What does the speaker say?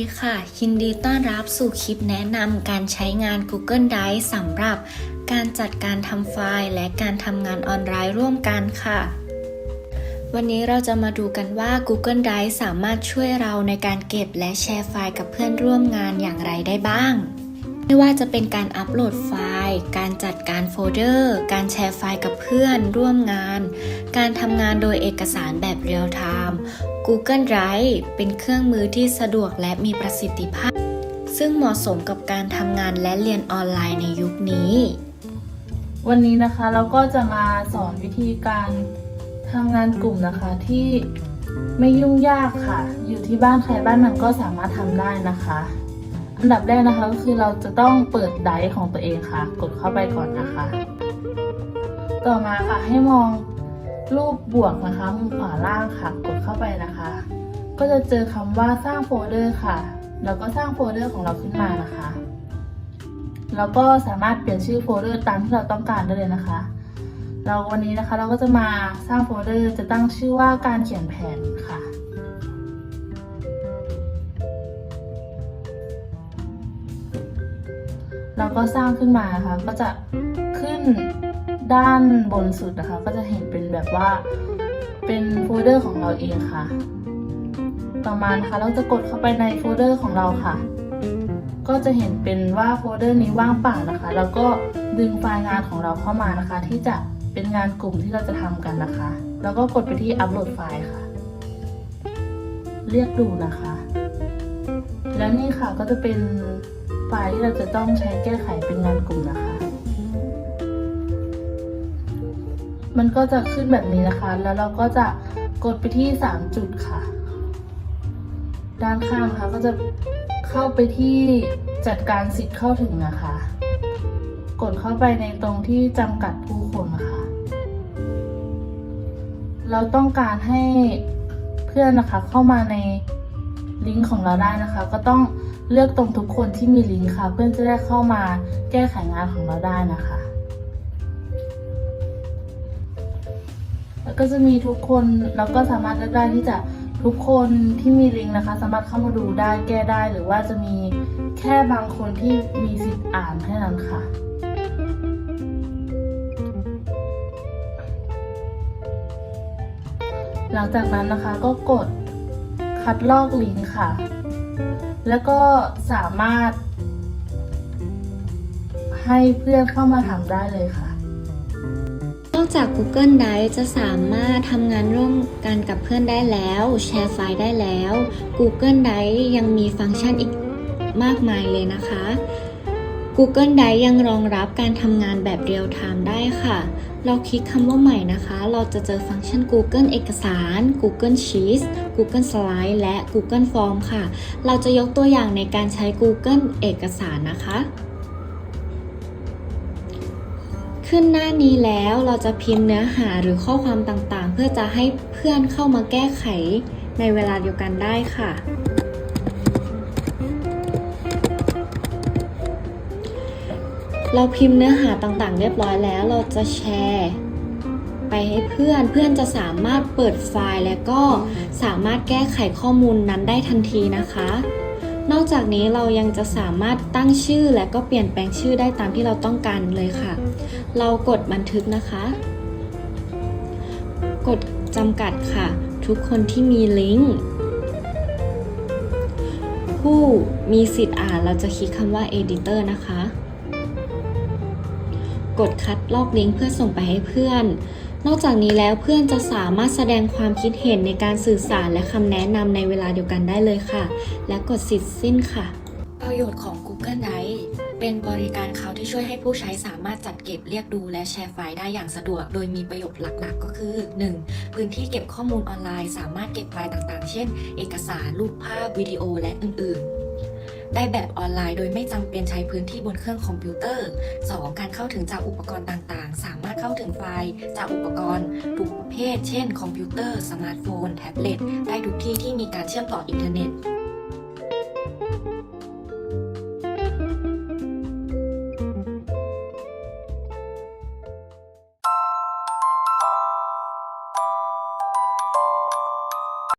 ดีค่ะ ยินดีต้อนรับสู่คลิปแนะนำการใช้งาน Google Drive สำหรับการจัดการทำไฟล์และการทำงานออนไลน์ร่วมกันค่ะ วันนี้เราจะมาดูกันว่า Google Drive สามารถช่วยเราในการเก็บและแชร์ไฟล์กับเพื่อนร่วมงานอย่างไรได้บ้าง ไม่ว่าจะเป็นการอัปโหลดไฟล์ การจัดการโฟลเดอร์ การแชร์ไฟล์กับเพื่อนร่วมงาน การทำงานโดยเอกสารแบบเรียลไทม์ Google Drive เป็นเครื่องมือที่สะดวกและมีประสิทธิภาพ ซึ่งเหมาะสมกับการทำงานและเรียนออนไลน์ในยุคนี้ วันนี้นะคะเราก็จะมาสอนวิธีการทำงานกลุ่มนะคะที่ไม่ยุ่งยากค่ะ อยู่ที่บ้านใครบ้านมันก็สามารถทำได้นะคะ อันดับแรกนะคะก็คือเราจะต้องเปิดไดร์ของตัวเองค่ะ กดเข้าไปก่อนนะคะ ต่อมาค่ะให้มองรูปบวกนะคะมุมขวาล่างค่ะ กดเข้าไปนะคะ ก็จะเจอคำว่าสร้างโฟลเดอร์ค่ะแล้วก็สร้างโฟลเดอร์ของเราขึ้นมานะคะแล้วก็สามารถเปลี่ยนชื่อโฟลเดอร์ตามที่เราต้องการได้เลยนะคะ เราวันนี้นะคะเราก็จะมาสร้างโฟลเดอร์จะตั้งชื่อว่าการเขียนแผนค่ะ เราก็สร้างขึ้นมานะคะก็จะขึ้นด้านบนสุดนะคะ ก็จะเห็นเป็นแบบว่าเป็นโฟลเดอร์ของเราเองค่ะ ต่อมานะคะเราจะกดเข้าไปในโฟลเดอร์ของเราค่ะ ก็จะเห็นเป็นว่าโฟลเดอร์นี้ว่างเปล่านะคะ แล้วก็ดึงไฟล์งานของเราเข้ามานะคะ ที่จะเป็นงานกลุ่มที่เราจะทำกันนะคะ แล้วก็กดไปที่อัปโหลดไฟล์ค่ะ เรียกดูนะคะ แล้วนี่ค่ะก็จะเป็นไฟล์ที่เราจะต้องใช้แก้ไขเป็นงานกลุ่มนะคะ มันก็จะขึ้นแบบนี้นะคะ แล้วเราก็จะกดไปที่ 3 จุดค่ะ ด้านข้างนะคะก็จะเข้าไปที่จัดการสิทธิ์เข้าถึงนะคะ กดเข้าไปในตรงที่จำกัดผู้คนนะคะ เราต้องการให้เพื่อนนะคะเข้ามาใน ลิงก์ของเราได้นะคะ ก็ต้องเลือกตรงทุกคนที่มีลิงก์ค่ะ เพื่อนจะได้เข้ามาแก้ไขงานของเราได้นะคะ แล้วก็จะมีทุกคนเราก็สามารถเลือกได้ที่จะทุกคนที่มีลิงก์นะคะ สามารถเข้ามาดูได้แก้ได้หรือว่าจะมีแค่บางคนที่มีสิทธิ์อ่านแค่นั้นค่ะหลังจากนั้นนะคะก็กด คัดลอกลิงก์ค่ะ แล้วก็สามารถ ให้เพื่อนเข้ามาทำได้เลยค่ะ นอกจาก Google Drive จะสามารถทำงานร่วมกันกับเพื่อนได้แล้ว แชร์ไฟล์ได้แล้ว Google Drive ยังมีฟังก์ชันอีกมากมายเลยนะคะ Google Drive ยังรองรับการทำงานแบบเรียลไทม์ได้ค่ะ เราคลิกคำว่าใหม่นะคะ เราจะเจอฟังก์ชัน Google เอกสาร Google Sheets Google Slide และ Google Form ค่ะ เราจะยกตัวอย่างในการใช้ Google เอกสารนะคะ ขึ้นหน้านี้แล้วเราจะพิมพ์เนื้อหาหรือข้อความต่างๆ เพื่อจะให้เพื่อนเข้ามาแก้ไขในเวลาเดียวกันได้ค่ะ เราพิมพ์เนื้อหาต่างๆ เรียบร้อยแล้ว เราจะแชร์ไปให้เพื่อนเพื่อนจะสามารถเปิดไฟล์และก็สามารถแก้ไขข้อมูลนั้นได้ทันทีนะคะ นอกจากนี้เรายังจะสามารถตั้งชื่อและก็เปลี่ยนแปลงชื่อได้ตามที่เราต้องการเลยค่ะ เรากดบันทึกนะคะ กดจำกัดค่ะ ทุกคนที่มีลิงก์ผู้มีสิทธิ์อ่านเราจะคลิกคำว่า editor นะคะ กดคัดลอกลิงก์เพื่อส่งไปให้เพื่อน นอกจากนี้แล้วเพื่อนจะสามารถแสดงความคิดเห็นในการสื่อสารและคำแนะนำในเวลาเดียวกันได้เลยค่ะ และกดสิทธิ์สิ้นค่ะ ประโยชน์ของ Google Drive เป็นบริการเขาที่ช่วยให้ผู้ใช้สามารถจัดเก็บเรียกดูและแชร์ไฟล์ได้อย่างสะดวก โดยมีประโยชน์หลักๆ ก็คือ 1. พื้นที่เก็บข้อมูลออนไลน์ สามารถเก็บไฟล์ต่างๆ เช่น เอกสาร รูปภาพ วิดีโอ และอื่นๆ ได้แบบออนไลน์โดยไม่จำเป็นใช้พื้นที่บนเครื่องคอมพิวเตอร์ 2. การเข้าถึงจากอุปกรณ์ต่างๆ สามารถเข้าถึงไฟล์จากอุปกรณ์ทุกประเภท เช่น คอมพิวเตอร์ สมาร์ทโฟน แท็บเล็ต ได้ทุกที่ที่มีการเชื่อมต่ออินเทอร์เน็ต